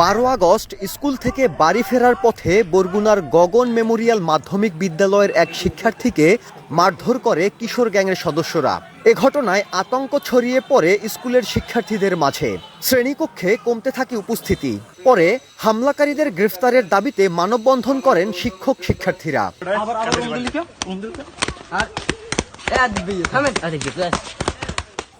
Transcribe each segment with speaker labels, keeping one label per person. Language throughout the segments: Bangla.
Speaker 1: বারো আগস্ট স্কুল থেকে বাড়ি ফেরার পথে বরগুনার গগন মেমোরিয়াল মাধ্যমিক বিদ্যালয়ের এক শিক্ষার্থীকে মারধর করে কিশোর গ্যাংয়ের সদস্যরা। এ ঘটনায় আতঙ্ক ছড়িয়ে পড়ে স্কুলের শিক্ষার্থীদের মাঝে। শ্রেণীকক্ষে কমতে থাকে উপস্থিতি। পরে হামলাকারীদের গ্রেফতারের দাবিতে মানববন্ধন করেন শিক্ষক শিক্ষার্থীরা।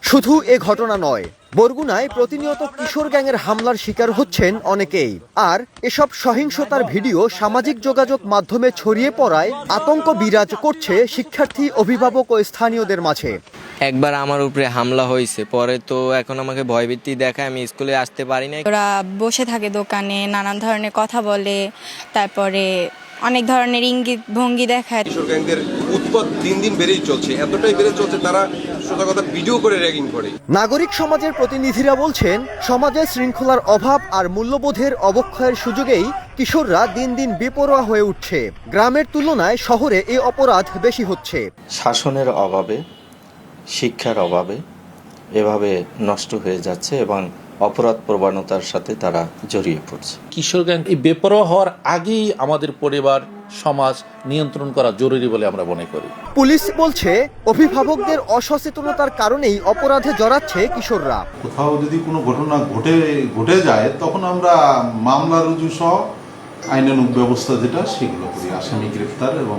Speaker 1: শুধু এ ঘটনা নয় বরগুনায় প্রতিনিয়ত কিশোর গ্যাংয়ের হামলার শিকার হচ্ছেন অনেকেই। আর এসব সহিংসতার ভিডিও সামাজিক যোগাযোগ মাধ্যমে ছড়িয়ে পড়ায় আতঙ্ক বিরাজ করছে শিক্ষার্থী অভিভাবক ও স্থানীয়দের মাঝে।
Speaker 2: একবার আমার উপরে হামলা হয়েছে পরে তো এখন আমাকে ভয়ভীতি দেখায় আমি স্কুলে আসতে পারি না
Speaker 3: ওরা বসে থাকে দোকানে নানান ধরনের কথা বলে তারপরে অনেক ধরনের ইঙ্গিত ভঙ্গি দেখায়।
Speaker 4: কিশোর গ্যাংদের উৎপাদ দিন দিন বেড়েই চলছে এতটাই বেড়ে চলছে তারা সোজা কথা ভিডিও করে র্যাগিং করে।
Speaker 1: নাগরিক সমাজের প্রতিনিধিরা বলছেন সমাজে শৃঙ্খলার অভাব আর মূল্যবোধের অবক্ষয়ের সুযোগেই কিশোররা দিন দিন বেপরোয়া হয়ে উঠছে। গ্রামের তুলনায় শহরে এ অপরাধ বেশি হচ্ছে।
Speaker 5: শাসনের অভাবে শিক্ষার অভাবে এভাবে নষ্ট হয়ে যাচ্ছে এবং অপরাধ প্রবণতার সাথে তারা জড়িয়ে পড়ছে।
Speaker 6: কিশোর গ্যাং এই বেপরোয়া হওয়ার আগেই আমাদের পরিবার সমাজ নিয়ন্ত্রণ করা জরুরি বলে আমরা মনে করি।
Speaker 1: পুলিশ বলছে অভিভাবকদের অসচেতনতার কারণেই অপরাধে জড়াচ্ছে কিশোররা।
Speaker 7: কোথাও যদি কোনো ঘটনা ঘটে ঘটে যায় তখন আমরা মামলা রুজু সহ আইনানুগ ব্যবস্থা যেটা সেগুলো করি। আসামি গ্রেফতার এবং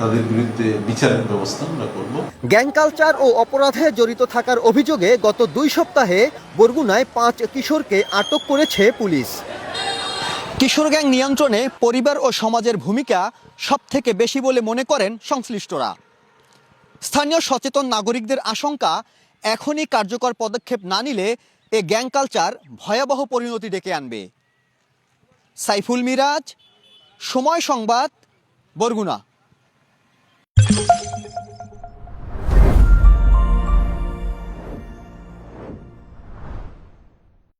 Speaker 7: তাদের বিরুদ্ধে বিচারের ব্যবস্থা আমরা করব।
Speaker 1: গ্যাং কালচার ও অপরাধে জড়িত থাকার অভিযোগে গত দুই সপ্তাহে বরগুনায় পাঁচ কিশোরকে আটক করেছে পুলিশ। কিশোর গ্যাং নিয়ন্ত্রণে পরিবার ও সমাজের ভূমিকা সব থেকে বেশি বলে মনে করেন সংশ্লিষ্টরা। স্থানীয় সচেতন নাগরিকদের আশঙ্কা, এখনই কার্যকর পদক্ষেপ না নিলে এ গ্যাং কালচার ভয়াবহ পরিণতি ডেকে আনবে। সাইফুল মিরাজ, সময় সংবাদ, বরগুনা।